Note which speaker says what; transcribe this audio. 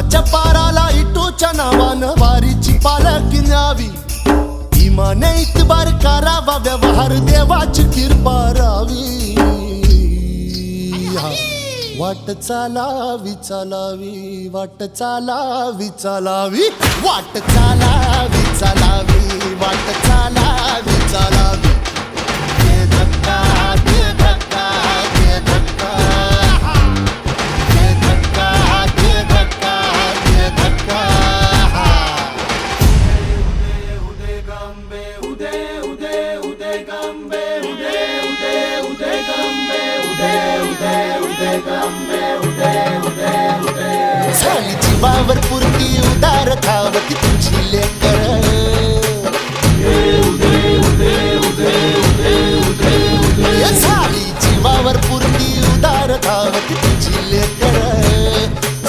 Speaker 1: इमानाच्या पाराला इटोच्या नावानं वारीची पालखी न्यावी. इमाने इतबार करावा व्यवहार देवाची कृपा रावी वाट चालावी चालावी वाट चालावी चालावी. वाट चालावी चालावी. gambe, ude, ude, ude झाली जीवावर पुरती उदार धावती तुझी लेकर. उदे उदे उदे उदे झाली जीवावर पुरती उदार धावती तुझी